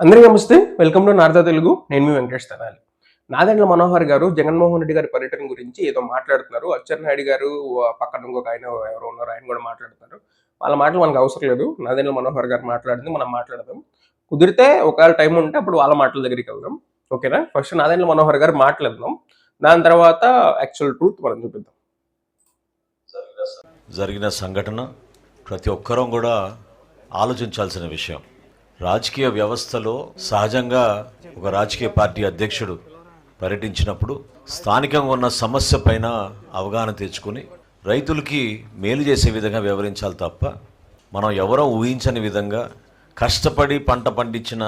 అందరికీ నమస్తే. Welcome to Narada Telugu. నేను మీ వెంకటేష్ తనాలి. నాదెండ్ల మనోహర్ గారు జగన్మోహన్ రెడ్డి గారి పర్యటన గురించి ఏదో మాట్లాడుతున్నారు. అచ్చెన్నాయుడు గారు పక్కన ఇంకొక ఆయన ఎవరు ఉన్నారు ఆయన కూడా మాట్లాడుతున్నారు. వాళ్ళ మాటలు మనకు అవసరం లేదు. నాదెండ్ల మనోహర్ గారు మాట్లాడింది మనం మాట్లాడదాం. కుదిరితే ఒకవేళ టైం ఉంటే అప్పుడు వాళ్ళ మాటల దగ్గరికి వెళ్దాం. ఓకేనా? ఫస్ట్ నాదెండ్ల మనోహర్ గారు మాట్లాడదాం దాని తర్వాత యాక్చువల్ ట్రూత్ మనం చూపిద్దాం. జరిగిన సంఘటన ప్రతి ఒక్కరూ కూడా ఆలోచించాల్సిన విషయం. రాజకీయ వ్యవస్థలో సహజంగా ఒక రాజకీయ పార్టీ అధ్యక్షుడు పర్యటించినప్పుడు స్థానికంగా ఉన్న సమస్య పైన అవగాహన తెచ్చుకుని రైతులకి మేలు చేసే విధంగా వివరించాలి తప్ప మనం ఎవరో ఊహించని విధంగా కష్టపడి పంట పండించిన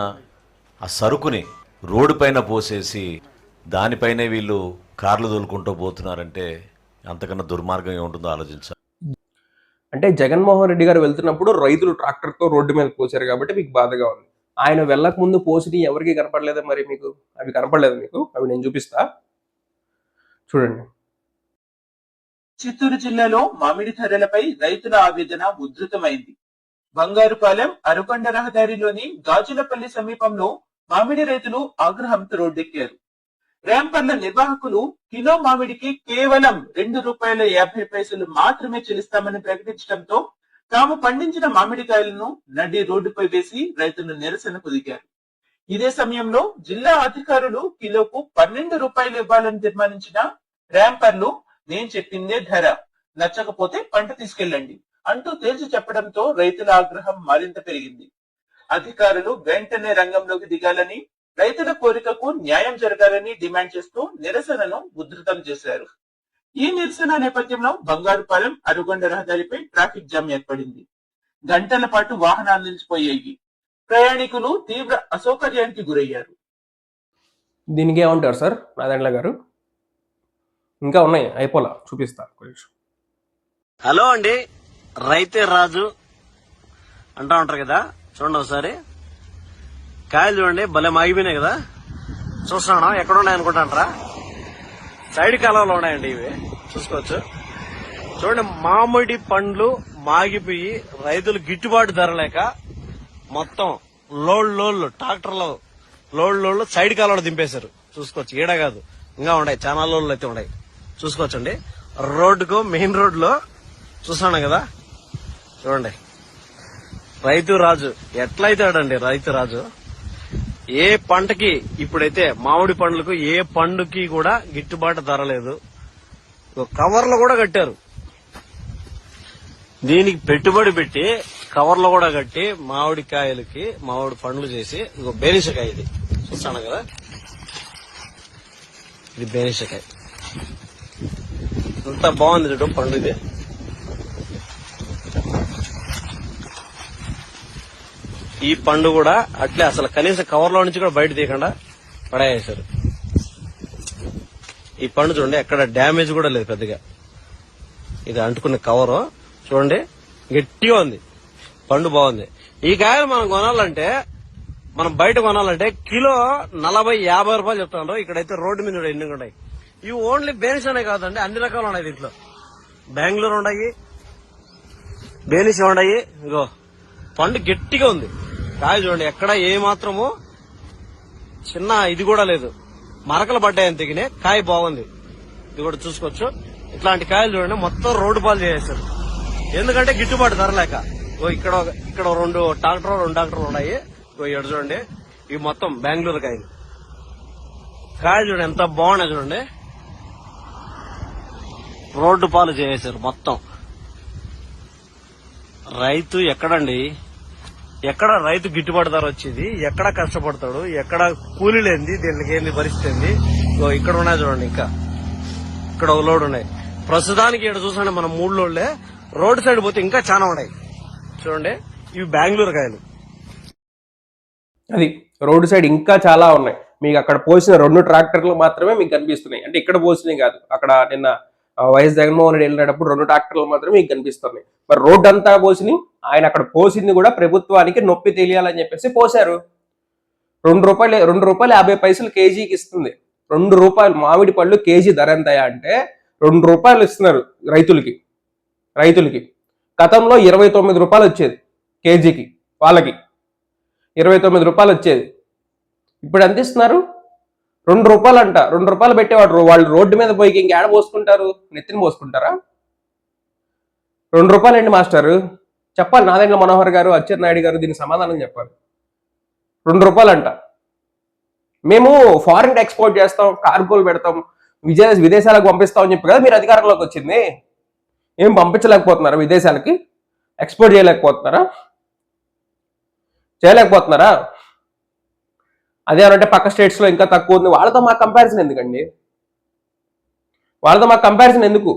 ఆ సరుకుని రోడ్డు పైన పోసేసి దానిపైనే వీళ్ళు కార్లు తోలుకుంటూ పోతున్నారంటే అంతకన్నా దుర్మార్గం ఏముంటుందో ఆలోచించాలి. అంటే జగన్మోహన్ రెడ్డి గారు వెళ్తున్నప్పుడు రైతులు ట్రాక్టర్తో రోడ్డు మీద పోసారు కాబట్టి మీకు బాధగా ఉంది. ఆయన వెళ్ళక ముందు పోసినవి ఎవరికి కనపడలేదా మరి మీకు? అవి కనపడలేదు మీకు? అవి నేను చూపిస్తా. చూడండి. చిత్తూరు జిల్లాలో మామిడి ధరలపై రైతుల ఆవేదన ఉధృతమైంది. బంగారుపాలెం అరుకొండ రహదారిలోని గాజులపల్లి సమీపంలో మామిడి రైతులు ఆగ్రహంతో రోడ్డెక్కారు. ర్యాంపర్ల నిర్వాహకులు కిలో మామిడికి కేవలం రెండు రూపాయల యాభై పైసలు మాత్రమే చెల్లిస్తామని ప్రకటించడంతో తాము పండించిన మామిడికాయలను నడి రోడ్డుపై వేసి రైతులు నిరసనకు దిగారు. ఇదే సమయంలో జిల్లా అధికారులు కిలోకు పన్నెండు రూపాయలు ఇవ్వాలని తీర్మానించిన ర్యాంపర్లు నేను చెప్పిందే ధర నచ్చకపోతే పంట తీసుకెళ్ళండి అంటూ తేల్చి చెప్పడంతో రైతుల ఆగ్రహం మరింత పెరిగింది. అధికారులు వెంటనే రంగంలోకి దిగాలని రైతుల కోరికకు న్యాయం జరగాలని డిమాండ్ చేస్తూ నిరసనను ఉధృతం చేశారు. ఈ నిరసన నేపథ్యంలో బంగారుపాలెం అరుగొండ రహదారిపై ట్రాఫిక్ జామ్ ఏర్పడింది. గంటల పాటు వాహనాలు నిలిచిపోయాయి. ప్రయాణికులు తీవ్ర అసౌకర్యానికి గురయ్యారు. దీనికి ఏమంటారు సార్ నాదెండ్ల గారు? ఇంకా ఉన్నాయి అయిపోలా చూపిస్తా. హలో అండి రైతే రాజు అంటా ఉంటారు కదా చూడండి ఒకసారి. కాయలు చూడండి భలే మాగిపోయినాయి కదా. చూస్తున్నాను? ఎక్కడ ఉన్నాయి సైడ్ కాలంలో ఉన్నాయండి ఇవి. చూసుకోవచ్చు. చూడండి మామిడి పండ్లు మాగిపోయి రైతులు గిట్టుబాటు ధర లేక మొత్తం లోడ్ లోడ్లు ట్రాక్టర్లు లోడ్ లోడ్లు సైడ్ కాలంలో దింపేశారు. చూసుకోవచ్చు. ఈడ కాదు. ఇంకా ఉన్నాయి. చాలా లోడ్లు అయితే ఉన్నాయి. చూసుకోవచ్చండి. రోడ్డుకు మెయిన్ రోడ్లో లో కదా. చూడండి. రైతు రాజు. ఎట్లయితాడండి రైతు రాజు? ఏ పంటకి ఇప్పుడైతే మామిడి పండ్లకు ఏ పండుకి కూడా గిట్టుబాటు ధర లేదు. కవర్లు కూడా కట్టారు. దీనికి పెట్టుబడి పెట్టి కవర్లు కూడా కట్టి మామిడికాయలకి మామిడి పండ్లు చేసి ఇగో బేనిసకాయ ఇది. చూస్తాను కదా. ఇది బేనిసకాయ ఎంత బాగుంది చూడు పండు ఇది. ఈ పండు కూడా అట్లే అసలు కనీసం కవర్లో నుంచి కూడా బయట తీయకుండా పడేసారు ఈ పండు చూడండి ఎక్కడ డ్యామేజ్ కూడా లేదు పెద్దగా. ఇది అంటుకున్న కవరు. చూడండి గట్టిగా ఉంది. పండు బాగుంది. ఈ కాయలు మనం కొనాలంటే మనం బయట కొనాలంటే కిలో నలభై యాభై రూపాయలు చెప్తాను ఇక్కడైతే రోడ్డు మీద కూడా ఎన్ని ఉన్నాయి. ఇవి ఓన్లీ బేనిస్ అనే కాదండి అన్ని రకాలు ఉన్నాయి దీంట్లో. బెంగళూరు ఉన్నాయి బేనిస్ ఉన్నాయి. ఇగో పండు గట్టిగా ఉంది. కాయ చూడండి ఎక్కడ ఏ మాత్రము చిన్న ఇది కూడా లేదు. మరకలు పడ్డాయి అంతకినే కాయ బాగుంది. ఇది కూడా చూసుకోవచ్చు. ఇట్లాంటి కాయలు చూడండి మొత్తం రోడ్డు పాలు చేసేసారు. ఎందుకంటే గిట్టుబాటు ధర లేక. ఓ ఇక్కడ ఇక్కడ రెండు ట్రాక్టర్ రెండు ట్రాక్టర్లు ఉన్నాయి. ఓ ఇక్కడ చూడండి ఇవి మొత్తం బెంగళూరు కాయలు. కాయలు చూడండి ఎంత బాగున్నాయి చూడండి. రోడ్డు పాలు చేసేసారు మొత్తం. రైతు ఎక్కడండి? ఎక్కడ రైతు గిట్టుబాటు ధర వచ్చేది ఎక్కడ కష్టపడతాడు ఎక్కడ కూలీలేంది దీనికి ఏంది పరిస్థితి ఏంది? ఇక్కడ ఉన్నాయి చూడండి ఇంకా. ఇక్కడ ఒక లోడ్ ఉన్నాయి. ప్రస్తుతానికి ఇక్కడ చూసండి మనం మూడు లోడ్లే. రోడ్ సైడ్ పోతే ఇంకా చాలా ఉన్నాయి. చూడండి ఇవి బెంగళూరు కాయలు. అది రోడ్డు సైడ్ ఇంకా చాలా ఉన్నాయి. మీకు అక్కడ పోసిన రెండు ట్రాక్టర్లు మాత్రమే మీకు కనిపిస్తున్నాయి. అంటే ఇక్కడ పోసినవి కాదు. అక్కడ నిన్న వైఎస్ జగన్మోహన్ రెడ్డి వెళ్ళినప్పుడు రెండు ట్రాక్టర్లు మాత్రమే మీకు కనిపిస్తున్నాయి. మరి రోడ్డు అంతా పోసిని ఆయన అక్కడ పోసింది కూడా ప్రభుత్వానికి నొప్పి తెలియాలని చెప్పేసి పోశారు. రెండు రూపాయలు రెండు రూపాయలు యాభై పైసలు కేజీకి ఇస్తుంది. రెండు రూపాయలు మామిడి పళ్ళు కేజీ ధర ఎంతయా అంటే రెండు రూపాయలు ఇస్తున్నారు రైతులకి. రైతులకి. గతంలో ఇరవై తొమ్మిది రూపాయలు వచ్చేది కేజీకి వాళ్ళకి. ఇరవై తొమ్మిది రూపాయలు వచ్చేది. ఇప్పుడు ఎంత ఇస్తున్నారు? రెండు రూపాయలు అంట రెండు రూపాయలు పెట్టేవాడు వాళ్ళు రోడ్డు మీద పోయి ఇంకేడ పోసుకుంటారు? నెత్తిని పోసుకుంటారా? రెండు రూపాయలు అండి మాస్టారు? చెప్పాలి నాదెండ్ల మనోహర్ గారు అచ్చెర్ నాయుడు గారు దీనికి సమాధానం చెప్పాలి. రెండు రూపాయలు అంట మేము ఫారిన్ ఎక్స్పోర్ట్ చేస్తాం కార్గోలు పెడతాం విజయ విదేశాలకు పంపిస్తాం అని చెప్పి కదా మీరు అధికారంలోకి వచ్చింది? ఏం పంపించలేకపోతున్నారా విదేశాలకి? ఎక్స్పోర్ట్ చేయలేకపోతున్నారా? చేయలేకపోతున్నారా? అదే అంటే పక్క స్టేట్స్లో ఇంకా తక్కువ ఉంది. వాళ్ళతో మా కంపారిజన్ ఎందుకండి? వాళ్ళతో మాకు కంపారిజన్ ఎందుకు?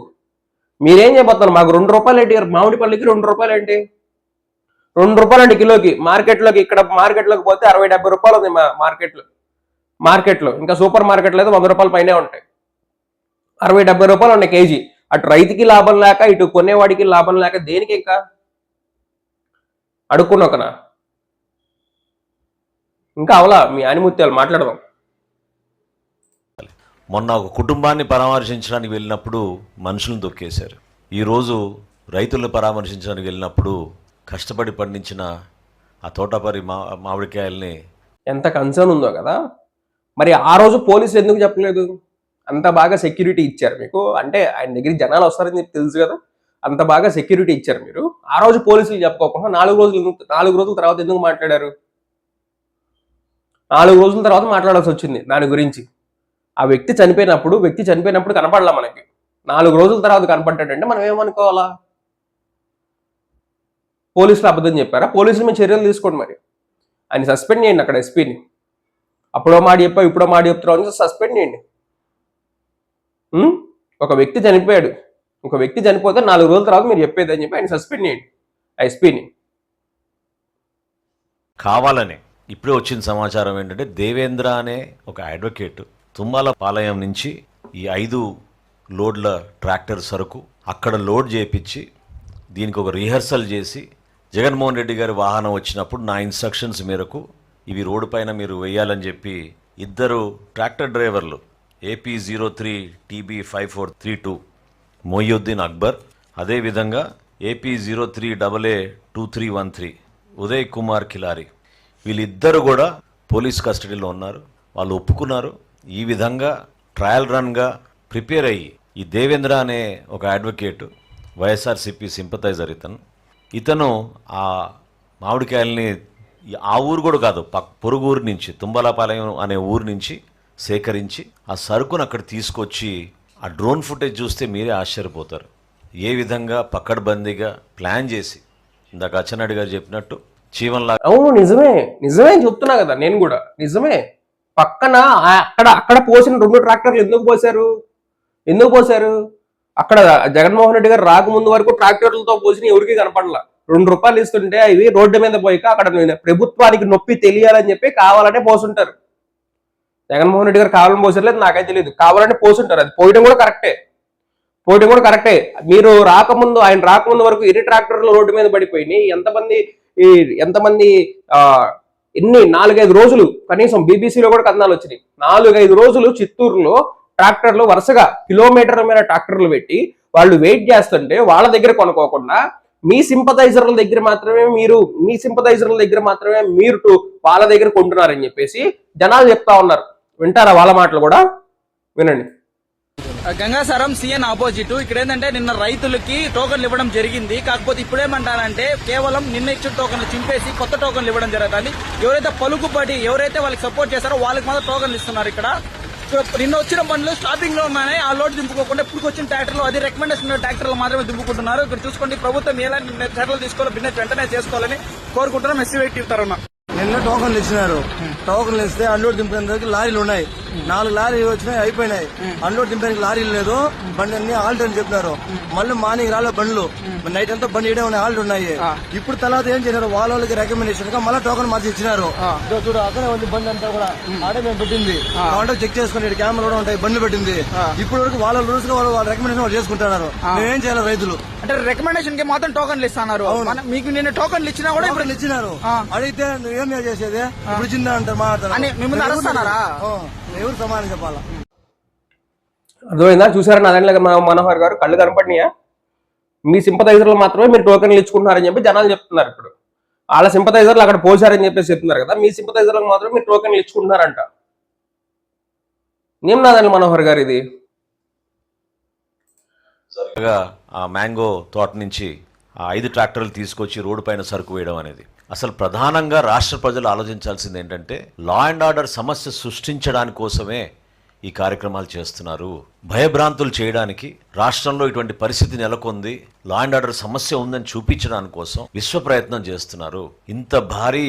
మీరేం చేయబోతున్నారు? మాకు రెండు రూపాయలు ఏంటి? మామిడి పళ్ళకి రెండు రూపాయలు ఏంటి? రెండు రూపాయలు అండి కిలోకి? మార్కెట్లోకి ఇక్కడ మార్కెట్లోకి పోతే అరవై డెబ్బై రూపాయలు ఉంది మా మార్కెట్లో మార్కెట్లో ఇంకా సూపర్ మార్కెట్లో అయితే వంద రూపాయల పైనే ఉంటాయి. అరవై డెబ్బై రూపాయలు ఉన్నాయి కేజీ. అటు రైతుకి లాభం లేక ఇటు కొనేవాడికి లాభం లేక దేనికి ఇంకా అడుక్కున్నా ఇంకా అవలా మీ ఆనిముత్యాలు మాట్లాడదాం. మొన్న ఒక కుటుంబాన్ని పరామర్శించడానికి వెళ్ళినప్పుడు మనుషులను తొక్కేశారు ఈరోజు రైతులను పరామర్శించడానికి వెళ్ళినప్పుడు కష్టపడి పండించిన ఆ తోటపరి మా మామిడికాయల్ని ఎంత కన్సర్న్ ఉందో కదా. మరి ఆ రోజు పోలీసులు ఎందుకు చెప్పలేదు? అంత బాగా సెక్యూరిటీ ఇచ్చారు మీకు. అంటే ఆయన దగ్గరికి జనాలు వస్తారని చెప్పి తెలుసు కదా. అంత బాగా సెక్యూరిటీ ఇచ్చారు మీరు. ఆ రోజు పోలీసులు చెప్పుకోకుండా నాలుగు రోజులు నాలుగు రోజుల తర్వాత ఎందుకు మాట్లాడారు? నాలుగు రోజుల తర్వాత మాట్లాడాల్సి వచ్చింది దాని గురించి. ఆ వ్యక్తి చనిపోయినప్పుడు వ్యక్తి చనిపోయినప్పుడు కనపడలా మనకి. నాలుగు రోజుల తర్వాత కనపడ్డాడంటే మనం ఏమనుకోవాలా? పోలీసులు అబద్ధం చెప్పారా? పోలీసులు మీ చర్యలు తీసుకోండి మరి. ఆయన సస్పెండ్ చేయండి అక్కడ ఎస్పీని. అప్పుడో మాట చెప్పావు ఇప్పుడో మాట చెప్తున్నావు అని సస్పెండ్ చేయండి. ఒక వ్యక్తి చనిపోయాడు. ఒక వ్యక్తి చనిపోతే నాలుగు రోజుల తర్వాత మీరు చెప్పేది అని చెప్పి ఆయన సస్పెండ్ చేయండి ఆ ఎస్పీని. కావాలని. ఇప్పుడే వచ్చిన సమాచారం ఏంటంటే దేవేంద్ర అనే ఒక అడ్వకేట్ తుమ్మాల పాలయం నుంచి ఈ ఐదు లోడ్ల ట్రాక్టర్ సరుకు అక్కడ లోడ్ చేపించి దీనికి ఒక రిహర్సల్ చేసి జగన్మోహన్ రెడ్డి గారి వాహనం వచ్చినప్పుడు నా ఇన్స్ట్రక్షన్స్ మేరకు ఇవి రోడ్డు పైన మీరు వేయాలని చెప్పి ఇద్దరు ట్రాక్టర్ డ్రైవర్లు AP zero three TB five four three two Moinuddin Akbar అదేవిధంగా AP zero three double A two three one three Uday Kumar Kilari. వీళ్ళిద్దరు కూడా పోలీస్ కస్టడీలో ఉన్నారు. వాళ్ళు ఒప్పుకున్నారు. ఈ విధంగా ట్రయల్ రన్గా ప్రిపేర్ అయ్యి ఈ దేవేంద్ర అనే ఒక అడ్వకేట్ వైఎస్ఆర్సిపి సింపతైజర్ ఇతను. ఇతను ఆ మామిడికాయల్ని ఆ ఊరు కూడా కాదు పక్ పొరుగు ఊరు నుంచి తుంబలపాలెం అనే ఊరు నుంచి సేకరించి ఆ సరుకును అక్కడ తీసుకొచ్చి ఆ డ్రోన్ ఫుటేజ్ చూస్తే మీరే ఆశ్చర్యపోతారు. ఏ విధంగా పక్కడబందీగా ప్లాన్ చేసి ఇందాక అచ్చెన్నాయుడు గారు చెప్పినట్టు చీవన్లా అవును నిజమే. నిజమే చెప్తున్నా కదా నేను కూడా. నిజమే. పక్కన అక్కడ అక్కడ పోసిన రెండు ట్రాక్టర్లు ఎందుకు పోసారు ఎందుకు పోసారు అక్కడ జగన్మోహన్ రెడ్డి గారు రాకముందు వరకు ట్రాక్టర్లతో పోసిన ఎవరికి కనపడలా. రెండు రూపాయలు ఇస్తుంటే ఇవి రోడ్డు మీద పోయిక అక్కడ ప్రభుత్వానికి నొప్పి తెలియాలని చెప్పి కావాలనే పోసుంటారు. జగన్మోహన్ రెడ్డి గారు కావాలని పోసలేదు నాకైతే తెలియదు కావాలని పోసుంటారు. అది పోయడం కూడా కరెక్టే. పోయడం కూడా కరెక్టే. మీరు రాకముందు ఆయన రాకముందు వరకు ఎన్ని ట్రాక్టర్లు రోడ్డు మీద పడిపోయినాయి? ఎంతమంది ఈ ఎంతమంది ఎన్ని నాలుగైదు రోజులు కనీసం బీబీసీలో కూడా కథనాలు వచ్చినాయి. నాలుగైదు రోజులు చిత్తూరులో ట్రాక్టర్లు వరుసగా కిలోమీటర్ల మీద ట్రాక్టర్లు పెట్టి వాళ్ళు వెయిట్ చేస్తుంటే వాళ్ళ దగ్గర కొనుక్కోకుండా మీ సింపథైజర్ల దగ్గర మాత్రమే మీరు మీ సింపథైజర్ల దగ్గర మాత్రమే మీరు టు- వాళ్ళ దగ్గర కొంటున్నారని చెప్పేసి జనాలు చెప్తా ఉన్నారు. వింటారా వాళ్ళ మాటలు కూడా? వినండి. Gangasaram CN opposite. ఇక్కడ ఏంటంటే నిన్న రైతులకి టోకన్లు ఇవ్వడం జరిగింది. కాకపోతే ఇప్పుడేమంటారంటే కేవలం నిన్న ఇచ్చిన టోకన్లు చింపేసి కొత్త టోకన్లు ఇవ్వడం జరుగుతుంది. ఎవరైతే పలుకుబడి ఎవరైతే వాళ్ళకి సపోర్ట్ చేస్తారో వాళ్ళకి మాత్రం టోకన్లు ఇస్తున్నారు ఇక్కడ. నిన్న వచ్చిన బండ్లు స్టాపింగ్లో ఉన్నాయి ఆ లోడ్ దింపుకోకుండా ఇప్పుడు వచ్చిన ట్రాక్టర్లు అది రికమెండేషన్ ట్రాక్టర్లు మాత్రమే దింపుకుంటున్నారు. ఇక్కడ చూసుకోండి ప్రభుత్వం ఎలాంటి చర్యలు తీసుకోవాలో బిన్నెట్ వెంటనే చేసుకోవాలని కోరుకుంటున్నాం. ఎస్సీ వ్యక్తి తరఫున. నిన్న టోకన్లు ఇచ్చినారు. టోకన్లు ఇస్తే అన్లోడ్ దింపేందుకు లారీలు ఉన్నాయి. నాలుగు లారీలు వచ్చినాయి అయిపోయినాయి. అన్లోడ్ దింపడానికి లారీలు లేదు. బండి అన్ని ఆల్ట్ అని చెప్పినారు. మళ్ళీ మార్నింగ్ రాలే బండ్లు. నైట్ అంతా బండి ఇడే ఉన్నాయి ఆల్ట్ ఉన్నాయి. ఇప్పుడు తర్వాత ఏం చేశారు వాళ్ళ వాళ్ళకి రికమెండేషన్గా మళ్ళీ టోకన్ మార్చి ఇచ్చినారు. చూడు అక్కడే ఉంది బండి అంతా కూడా. ఆడే మేము పెట్టింది. కాంటాక్ట్ చెక్ చేసుకుని కెమెరా కూడా ఉంటాయి బండ్లు పెట్టింది. ఇప్పుడు వరకు వాళ్ళ రూల్స్గా వాళ్ళు రికమెండేషన్ వాళ్ళు చేసుకుంటున్నారు. మేమేం చేయాలి రైతులు? అంటే రికమెండేషన్కి మాత్రం టోకన్లు ఇస్తున్నారు. మీకు నిన్న టోకన్లు ఇచ్చినా కూడా ఇప్పుడు ఇచ్చినారు. అడిగితే నువ్వు ఏం చేసేది? ఇప్పుడు చిందా అంటారు మాట్లాడతారు అని మిమ్మల్ని అరుస్తున్నారా? ఎవరు సమానం చెప్పాలా? అర్థమైందా? చూసారా నారాయణ మనోహర్ గారు కళ్ళు కనపడినాయా? మీ సింపథైజర్లు మాత్రమే మీరు టోకెన్లు ఇచ్చుకుంటున్నారని చెప్పి జనాలు చెప్తున్నారు ఇప్పుడు. వాళ్ళ సింపతైజర్లు అక్కడ పోసారని చెప్పేసి చెప్తున్నారు కదా మీ సింపతైజర్లకు మాత్రం మీరు టోకెన్లు ఇచ్చుకుంటున్నారంట. నిమ్నాదండి మనోహర్ గారు ఇది? మ్యాంగో తోట నుంచి ఆ ఐదు ట్రాక్టర్లు తీసుకొచ్చి రోడ్డు పైన సరుకు వేయడం అనేది. అసలు ప్రధానంగా రాష్ట్ర ప్రజలు ఆలోచించాల్సింది ఏంటంటే లా అండ్ ఆర్డర్ సమస్య సృష్టించడానికి కోసమే ఈ కార్యక్రమాలు చేస్తున్నారు. భయభ్రాంతులు చేయడానికి రాష్ట్రంలో ఇటువంటి పరిస్థితి నెలకొంది లా అండ్ ఆర్డర్ సమస్య ఉందని చూపించడానికి కోసం విశ్వ ప్రయత్నం చేస్తున్నారు. ఇంత భారీ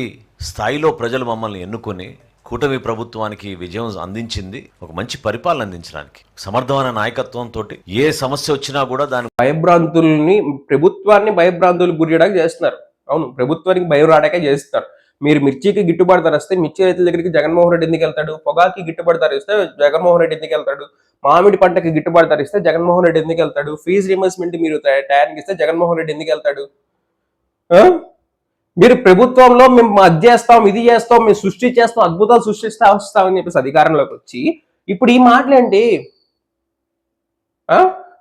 స్థాయిలో ప్రజలు మమ్మల్ని ఎన్నుకొని కూటమి ప్రభుత్వానికి విజయం అందించింది ఒక మంచి పరిపాలన అందించడానికి సమర్థమైన నాయకత్వంతో ఏ సమస్య వచ్చినా కూడా దాని భయభ్రాంతుల్ని ప్రభుత్వాన్ని భయభ్రాంతులు గురియడానికి చేస్తున్నారు. అవును ప్రభుత్వానికి భయం రాడాకే చేస్తారు. మీరు మిర్చికి గిట్టుబాటు ధర ఇస్తే మిర్చి రైతుల దగ్గరికి జగన్మోహన్ రెడ్డి ఎందుకు వెళ్తాడు? పొగాకి గిట్టుబాటు ధర ఇస్తే జగన్మోహన్ రెడ్డి ఎందుకు వెళ్తాడు? మామిడి పంటకి గిట్టుబాటు ధర ఇస్తే జగన్మోహన్ రెడ్డి ఎందుకు వెళ్తాడు? ఫీజు రిమర్స్మెంట్ మీరు టయానికి ఇస్తే జగన్మోహన్ రెడ్డి ఎందుకు వెళ్తాడు? ఆ? మీరు ప్రభుత్వంలో మేము అది చేస్తాం ఇది చేస్తాం మేము సృష్టి చేస్తాం అద్భుతాలు సృష్టిస్తా వస్తామని చెప్పేసి అధికారంలోకి వచ్చి ఇప్పుడు ఈ మాటలేంటి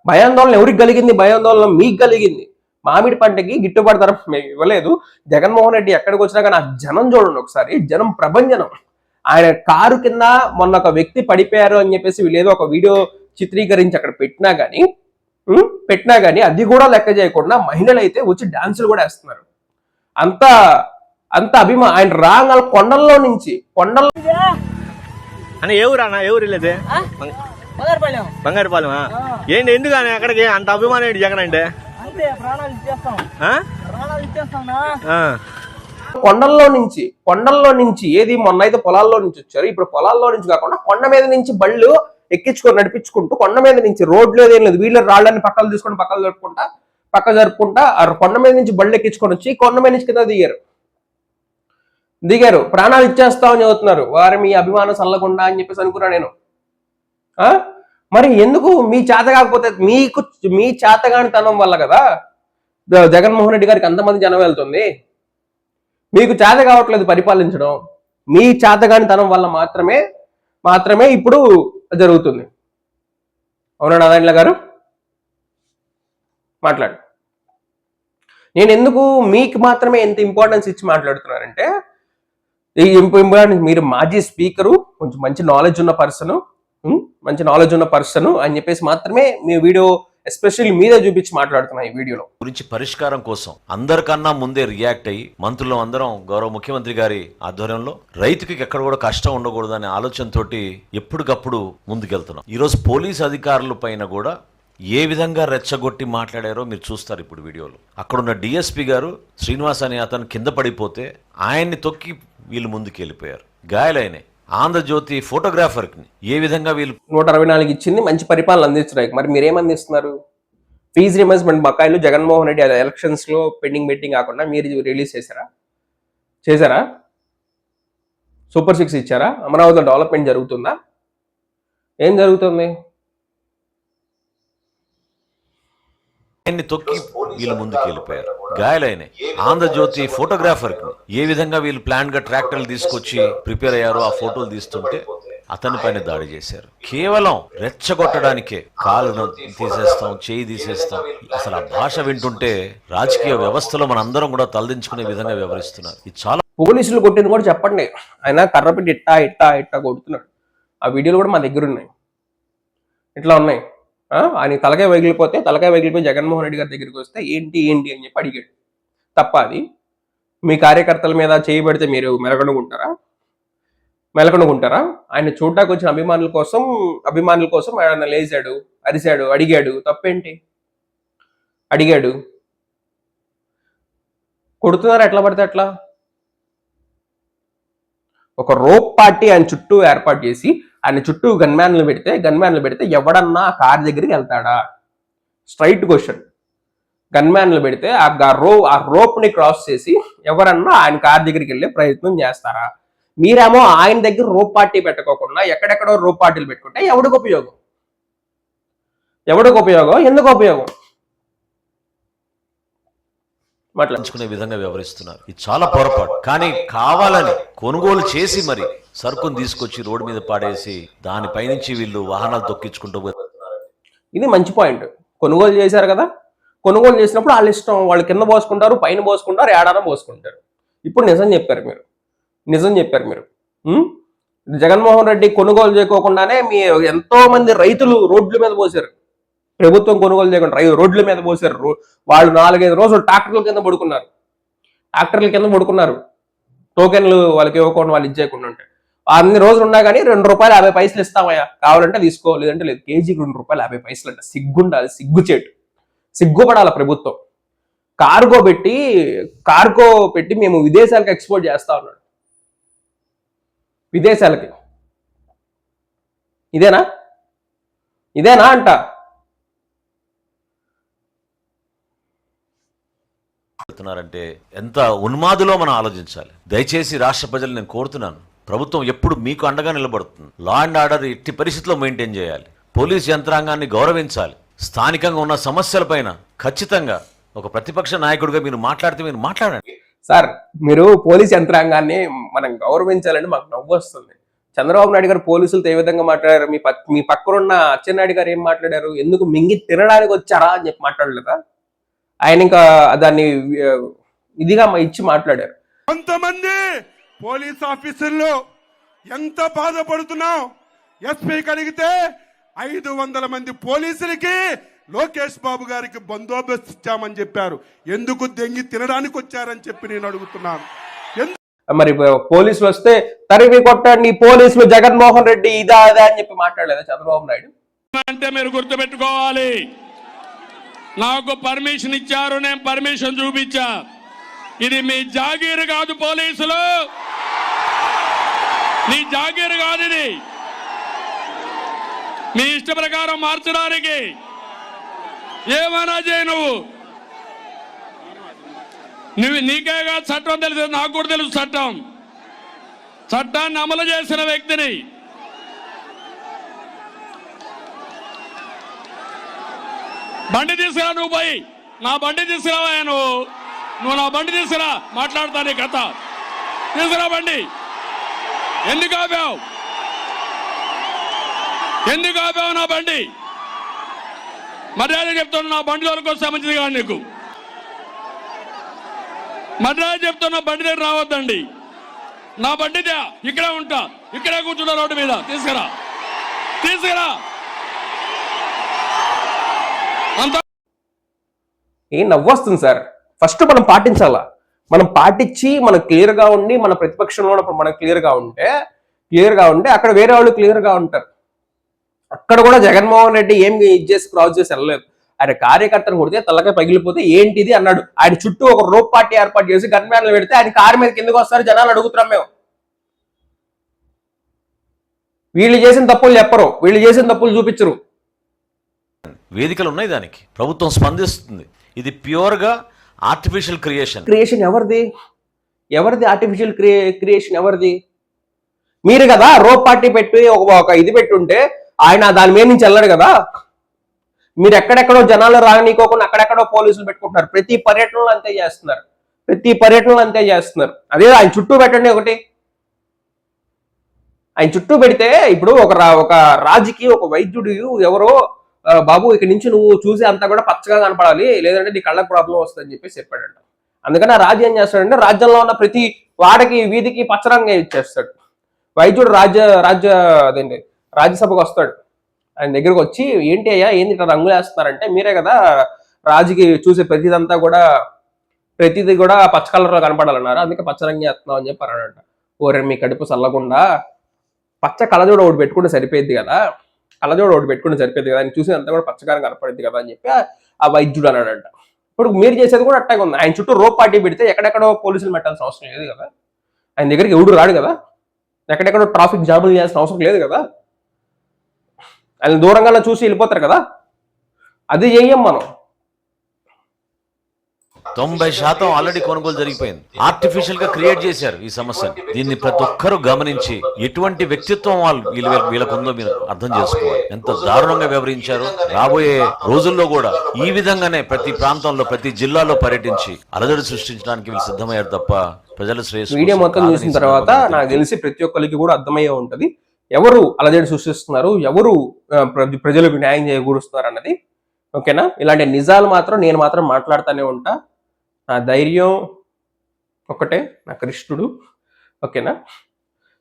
భయాందోళన ఎవరికి కలిగింది? భయాందోళన మీకు కలిగింది. మామిడి పంటకి గిట్టుబాటు ధర మేము ఇవ్వలేదు. జగన్మోహన్ రెడ్డి ఎక్కడికి వచ్చినా కానీ ఆ జనం చూడండి ఒకసారి. జనం ప్రభంజనం. ఆయన కారు కింద మొన్న ఒక వ్యక్తి పడిపోయారు అని చెప్పేసి వీళ్ళు ఏదో ఒక వీడియో చిత్రీకరించి అక్కడ పెట్టినా గానీ ఉం? పెట్టినా గానీ అది కూడా లెక్క చేయకుండా మహిళలు అయితే వచ్చి డాన్సులు కూడా వేస్తున్నారు. అంత అంత అభిమా ఆయన రాగాల కొండల్లో నుంచి కొండల్లో ఏ ఊరు అన్న? ఏ ఊరు వెళ్ళేది? మదర్పల్లెం బంగారుపాలెం ఏంటి ఎందుకు అన్న అక్కడికి? అంత అభిమానం ఏంటి జగన్ అంటే? అంతే ప్రాణాలు ఇచ్చేస్తాం. ఆ? ప్రాణాలు ఇచ్చేస్తాం ఆ. కొండల్లో నుంచి కొండల్లో నుంచి ఏది మొన్న అయితే పొలాల్లో నుంచి వచ్చారు ఇప్పుడు పొలాల్లో నుంచి కాకుండా కొండ మీద నుంచి బళ్ళు ఎక్కించుకొని నడిపించుకుంటూ కొండ మీద నుంచి రోడ్లు ఏదేం లేదు. వీళ్ళు రాళ్ళని పక్కలు తీసుకొని పక్కలు జరుపుకుంటా పక్క జరుపుకుంటా ఆ కొండ మీద నుంచి బళ్ళు ఎక్కించుకొని వచ్చి కొండ మీద నుంచి కింద దిగారు. దిగారు. ప్రాణాలు ఇచ్చేస్తామని చెబుతున్నారు. వారు మీ అభిమానం చల్లకుండా అని చెప్పేసి అనుకున్నా నేను. ఆ? మరి ఎందుకు మీ చేత కాకపోతే మీకు మీ చేతగానితనం వల్ల కదా? జగన్మోహన్ రెడ్డి గారికి అంతమంది జనం వెళ్తుంది. మీకు చేత కావట్లేదు పరిపాలించడం. మీ చేతగానితనం వల్ల మాత్రమే మాత్రమే ఇప్పుడు జరుగుతుంది. అవునా నారాయణ గారు? మాట్లాడు. నేను ఎందుకు మీకు మాత్రమే ఎంత ఇంపార్టెన్స్ ఇచ్చి మాట్లాడుతున్నానంటే ఈ ఇంపార్టెన్స్ మీరు మాజీ స్పీకరు కొంచెం మంచి నాలెడ్జ్ ఉన్న పర్సన్ మంచి నాలెడ్జ్ ఉన్న పర్సన్ అని చెప్పేసి మాత్రమే మీ వీడియో ఎస్పెషల్లీ మీదే చూపించి మాట్లాడుతున్నా ఈ వీడియోలో గురించి పరిష్కారం కోసం అందరికన్నా ముందే రియాక్ట్ అయ్యి మంత్రులు అందరం గౌరవ ముఖ్యమంత్రి గారి ఆధ్వర్యంలో రైతుకి ఎక్కడ కూడా కష్టం ఉండకూడదు అనే ఆలోచనతో ఎప్పటికప్పుడు ముందుకెళ్తున్నాం. ఈరోజు పోలీస్ అధికారుల పైన కూడా ఏ విధంగా రెచ్చగొట్టి మాట్లాడారో మీరు చూస్తారు ఇప్పుడు వీడియోలో. అక్కడున్న డిఎస్పి గారు శ్రీనివాస్ అనే అతను కింద పడిపోతే ఆయన్ని తొక్కి వీళ్ళు ముందుకు వెళ్ళిపోయారు గాయాలైనాయి. ఆంధ్రజ్యోతి ఫోటోగ్రాఫర్కి ఏ విధంగా వీళ్ళు నూట అరవై నాలుగు ఇచ్చింది మంచి పరిపాలన అందించడానికి మరి మీరేం అందిస్తున్నారు ఫీజు రిమర్స్మెంట్ బకాయిలు జగన్మోహన్ రెడ్డి ఎలక్షన్స్లో పెండింగ్ పెట్టింగ్ కాకుండా మీరు రిలీజ్ చేశారా? చేశారా? సూపర్ సిక్స్ ఇచ్చారా? అమరావతిలో డెవలప్మెంట్ జరుగుతుందా? ఏం జరుగుతుంది? ఆయన్ని తొక్కి వీళ్ళు ముందుకు వెళ్ళిపోయారు. గాయాలైనాయి. ఆంధ్రజ్యోతి ఫోటోగ్రాఫర్ ఏ విధంగా వీళ్ళు ప్లాన్గా ట్రాక్టర్లు తీసుకొచ్చి ప్రిపేర్ అయ్యారో ఆ ఫోటోలు తీస్తుంటే అతని పైన దాడి చేశారు. కేవలం రెచ్చగొట్టడానికే కాళ్ళను తీసేస్తాం చేయి తీసేస్తాం. అసలు ఆ భాష వింటుంటే రాజకీయ వ్యవస్థలో మనందరం కూడా తలదించుకునే విధంగా వ్యవహరిస్తున్నారు. ఇది చాలా పోలీసులు కొట్టింది కూడా చెప్పండి. ఆయన కర్ర పెట్టి ఇట్టా ఇట్టా ఇట్టా కొడుతున్నాడు. ఆ వీడియోలు కూడా మా దగ్గర ఉన్నాయి. ఇట్లా ఉన్నాయి. ఆయన తలకాయ వగిలిపోతే తలకాయ వగిలిపోయి జగన్మోహన్ రెడ్డి గారి దగ్గరికి వస్తే ఏంటి ఏంటి అని చెప్పి అడిగాడు. తప్ప అది మీ కార్యకర్తల మీద చేయబడితే మీరు మెలగనుకుంటారా మెలకనుకుంటారా? ఆయన చూడటానికి వచ్చిన అభిమానుల కోసం అభిమానుల కోసం ఆయన లేచాడు అరిశాడు అడిగాడు. తప్పేంటి? అడిగాడు. కొడుతున్నారు? ఎట్లా పడితే అట్లా? ఒక రోప్ పార్టీ ఆయన చుట్టూ ఏర్పాటు చేసి ఆయన చుట్టూ గన్మ్యాన్లు పెడితే గన్మ్యాన్లు పెడితే ఎవడన్నా ఆ కార్ దగ్గరికి వెళ్తాడా? స్ట్రైట్ క్వశ్చన్ గన్మ్యాన్లు పెడితే ఆ రో ఆ రోప్ని క్రాస్ చేసి ఎవరన్నా ఆయన కార్ దగ్గరికి వెళ్ళే ప్రయత్నం చేస్తారా? మీరేమో ఆయన దగ్గర రోప్ పార్టీ పెట్టుకోకుండా ఎక్కడెక్కడో రోప్ పార్టీలు పెట్టుకుంటే ఎవడికి ఉపయోగం? ఎవడికి ఉపయోగం? ఎందుకు ఉపయోగం? మాట్లాడు. తలదించుకునే విధంగా వ్యవహరిస్తున్నారు. ఇది చాలా పొరపాటు. కానీ కావాలని కొనుగోలు చేసి మరి సరుకును తీసుకొచ్చి రోడ్డు మీద పాడేసి దానిపై నుంచి వీళ్ళు వాహనాలు తొక్కించుకుంటూ పోతున్నారు. ఇది మంచి పాయింట్. కొనుగోలు చేశారు కదా? కొనుగోలు చేసినప్పుడు వాళ్ళ ఇష్టం వాళ్ళు కింద పోసుకుంటారు పైన పోసుకుంటారు ఏడాన పోసుకుంటారు. ఇప్పుడు నిజం చెప్పారు మీరు. నిజం చెప్పారు మీరు? జగన్మోహన్ రెడ్డి కొనుగోలు చేయకోకుండానే మీ ఎంతో మంది రైతులు రోడ్ల మీద పోసారు. ప్రభుత్వం కొనుగోలు చేయకుండా రైతు రోడ్ల మీద పోసారు. వాళ్ళు నాలుగైదు రోజులు ట్రాక్టర్ల కింద పడుకున్నారు. ట్రాక్టర్ల కింద పడుకున్నారు. టోకెన్లు వాళ్ళకి ఇవ్వకుండా వాళ్ళు ఇచ్చేయకుండా ఉంటే. అన్ని రోజులు ఉన్నా కానీ రెండు రూపాయలు యాభై పైసలు ఇస్తామయ్యా. కావాలంటే తీసుకో లేదంటే లేదు. కేజీకి రెండు రూపాయలు యాభై పైసలు అంట సిగ్గుండాలి సిగ్గుచేటు. సిగ్గుపడాలి ప్రభుత్వం. కార్గో పెట్టి కార్గో పెట్టి మేము విదేశాలకు ఎక్స్పోర్ట్ చేస్తా ఉన్నాడు విదేశాలకి. ఇదేనా? ఇదేనా అంట. పెడుతున్నారంటే ఎంత ఉన్మాదులో మనం ఆలోచించాలి. దయచేసి రాష్ట్ర ప్రజలు నేను కోరుతున్నాను. ప్రభుత్వం ఎప్పుడు మీకు అండగా నిలబడుతుంది. లా అండ్ ఆర్డర్ ఎట్టి పరిస్థితిలో మెయింటైన్ చేయాలి. పోలీస్ యంత్రాంగాన్ని గౌరవించాలి. స్థానికంగా ఉన్న సమస్యలపైన ఖచ్చితంగా ఒక ప్రతిపక్ష నాయకుడిగా మీరు మాట్లాడితే మీరు మాట్లాడండి. సార్ మీరు పోలీస్ యంత్రాంగాన్ని మనం గౌరవించాలని మాకు నవ్వు వస్తుంది. చంద్రబాబు నాయుడు గారు పోలీసులతో ఏ విధంగా మాట్లాడారు? మీ పక్ మీ పక్కనున్న అచ్చెన్నాయుడు గారు ఏం మాట్లాడారు? ఎందుకు మింగి తినడానికి వచ్చారా అని చెప్పి మాట్లాడలేదా? ఆయన ఇంకా దాన్ని ఇదిగా ఇచ్చి మాట్లాడారు. కొంతమంది పోలీస్ ఆఫీసర్లు ఎంత బాధపడుతున్నాం ఎస్పీకి అడిగితే ఐదు వందల మంది పోలీసులకి లోకేష్ బాబు గారికి బందోబస్తు ఇచ్చామని చెప్పారు. ఎందుకు దెంగి తినడానికి వచ్చారని చెప్పి నేను అడుగుతున్నాను. మరి పోలీసులు వస్తే తరివి కొట్టండి పోలీసులు జగన్మోహన్ రెడ్డి ఇదా అదా అని చెప్పి మాట్లాడలేదా చంద్రబాబు నాయుడు? అంటే మీరు గుర్తుపెట్టుకోవాలి. నాకు పర్మిషన్ ఇచ్చారు నేను పర్మిషన్ చూపించా. ఇది మీ జాగీరు కాదు పోలీసులు. మీ జాగీరు కాదు ఇది. మీ ఇష్ట ప్రకారం మార్చడానికి ఏమైనా చేయి నువ్వు. నువ్వు నీకే కాదు చట్టం తెలుసు నాకు కూడా తెలుసు చట్టం. చట్టాన్ని అమలు చేసిన వ్యక్తిని బండి తీసుకురా నువ్వు పోయి. నా బండి తీసుకురావా నువ్వు నువ్వు నా బండి తీసుకురా మాట్లాడతా నీ కథ. తీసుకురా బండి. ఎందుకు ఆపావు? ఎందుకు ఆపావు నా బండి? మర్యాద చెప్తున్నా నా బండి వరకు సంబంధించింది మంచిది కాదు నీకు. మర్యాద చెప్తున్నా బండి దగ్గర రావద్దండి. నా బండిదే ఇక్కడే ఉంటా. ఇక్కడే కూర్చున్నా రోడ్డు మీద. తీసుకురా. తీసుకురా. ఏం నవ్వొస్తుంది సార్. ఫస్ట్ మనం పాటించాలా? మనం పాటించి మనం క్లియర్గా ఉండి మన ప్రతిపక్షంలో ఉన్నప్పుడు మనం క్లియర్గా ఉంటే క్లియర్గా ఉంటే అక్కడ వేరే వాళ్ళు క్లియర్గా ఉంటారు. అక్కడ కూడా జగన్మోహన్ రెడ్డి ఏం ఇది చేసి క్రాస్ చేసి వెళ్ళలేదు. ఆయన కార్యకర్తను కొడితే తలకాయ పగిలిపోతే ఏంటిది అన్నాడు. ఆయన చుట్టూ ఒక రోప్ పార్టీ ఏర్పాటు చేసి గన్మ్యాన్లు పెడితే ఆయన కారు మీద కిందకు వస్తారు? జనాలు అడుగుతున్నాం మేము. వీళ్ళు చేసిన తప్పులు చెప్పరు. వీళ్ళు చేసిన తప్పులు చూపించరు. వేదికలు ఉన్నాయి దానికి. ప్రభుత్వం స్పందిస్తుంది. ఇది ప్యూర్గా ఆర్టిఫిషియల్ క్రియేషన్ క్రియేషన్ ఎవరిది? ఎవరిది ఆర్టిఫిషియల్ క్రియేషన్ ఎవరిది? మీరు కదా రోప్ పార్టీ పెట్టి ఒక ఒక ఇది పెట్టుంటే ఆయన దాని మీద నుంచి వెళ్ళాడు కదా? మీరు ఎక్కడెక్కడో జనాలు రానికోకుండా అక్కడెక్కడో పోలీసులు పెట్టుకుంటున్నారు. ప్రతి పర్యటనలో అంతే చేస్తున్నారు. ప్రతి పర్యటనలో అంతే చేస్తున్నారు. అదే ఆయన చుట్టూ పెట్టండి ఒకటి. ఆయన చుట్టూ పెడితే ఇప్పుడు ఒక రా- ఒక రాజుకి ఒక వైద్యుడు ఎవరో బాబు ఇక్కడ నుంచి నువ్వు చూసే అంతా కూడా పచ్చగా కనపడాలి. లేదంటే నీ కళ్ళకు ప్రాబ్లం వస్తుందని చెప్పేసి చెప్పాడంట. అందుకని ఆ రాజు ఏం చేస్తాడంటే రాజ్యంలో ఉన్న ప్రతి వాడకి వీధికి పచ్చరంగా ఇచ్చేస్తాడు. వైద్యుడు రాజ్య రాజ్య అదేంటి రాజ్యసభకు వస్తాడు. ఆయన దగ్గరకు వచ్చి ఏంటి అయ్యా ఏంటి ఇట్లా రంగులు వేస్తున్నారంటే మీరే కదా రాజుకి చూసే ప్రతిదంతా కూడా ప్రతిది కూడా పచ్చ కలర్లో కనపడాలన్నారు. అందుకే పచ్చ రంగు వేస్తున్నాం అని చెప్పి అన్నాడంట. ఓరే మీ కడుపు చల్లకుండా పచ్చ కళ్ళజోడు ఒకటి పెట్టుకుంటే సరిపోయింది కదా? కళ్ళజోడు ఒకటి పెట్టుకుంటే సరిపోయింది కదా ఆయన చూసి అంతా కూడా పచ్చకారం కనపడింది కదా అని చెప్పి ఆ- వైద్యుడు అన్నాడంట. ఇప్పుడు మీరు చేసేది కూడా అట్టాగా ఉంది. ఆయన చుట్టూ రోప్ పార్టీ పెడితే ఎక్కడెక్కడో పోలీసులు పెట్టాల్సిన అవసరం లేదు కదా. ఆయన దగ్గరికి ఎవడు రాడు కదా. ఎక్కడెక్కడో ట్రాఫిక్ జాములు చేయాల్సిన అవసరం లేదు కదా. ఆయన దూరంగా చూసి వెళ్ళిపోతారు కదా. అది చెయ్యం మనం. తొంభై శాతం ఆల్రెడీ కొనుగోలు జరిగిపోయింది. ఆర్టిఫిషియల్గా క్రియేట్ చేశారు ఈ సమస్యను. దీన్ని ప్రతి ఒక్కరూ గమనించి ఎటువంటి వ్యక్తిత్వం వాళ్ళు వీళ్ళ వీళ్ళకు ఉందో మీరు అర్థం చేసుకోవాలి. ఎంత దారుణంగా వివరించారో. రాబోయే రోజుల్లో కూడా ఈ విధంగానే ప్రతి ప్రాంతంలో ప్రతి జిల్లాలో పర్యటించి అలజడి సృష్టించడానికి వీళ్ళు సిద్ధమయ్యారు తప్ప ప్రజల శ్రేయస్సు వీడియో కోసం మొత్తం చూసిన తర్వాత నాకు తెలిసి ప్రతి ఒక్కరికి కూడా అర్థమయ్యే ఉంటది. ఎవరు అలజడి సృష్టిస్తున్నారు ఎవరు ప్రజలకు న్యాయం చేకూరుస్తున్నారు అన్నది. ఓకేనా? ఇలాంటి నిజాలు మాత్రం నేను మాత్రం మాట్లాడుతూనే ఉంటా. నా ధైర్యం ఒకటే నా కృష్ణుడు ఓకేనా?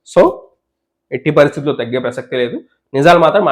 సో ఎట్టి పరిస్థితుల్లో తగ్గే ప్రసక్తి లేదు. నిజాలు మాత్రం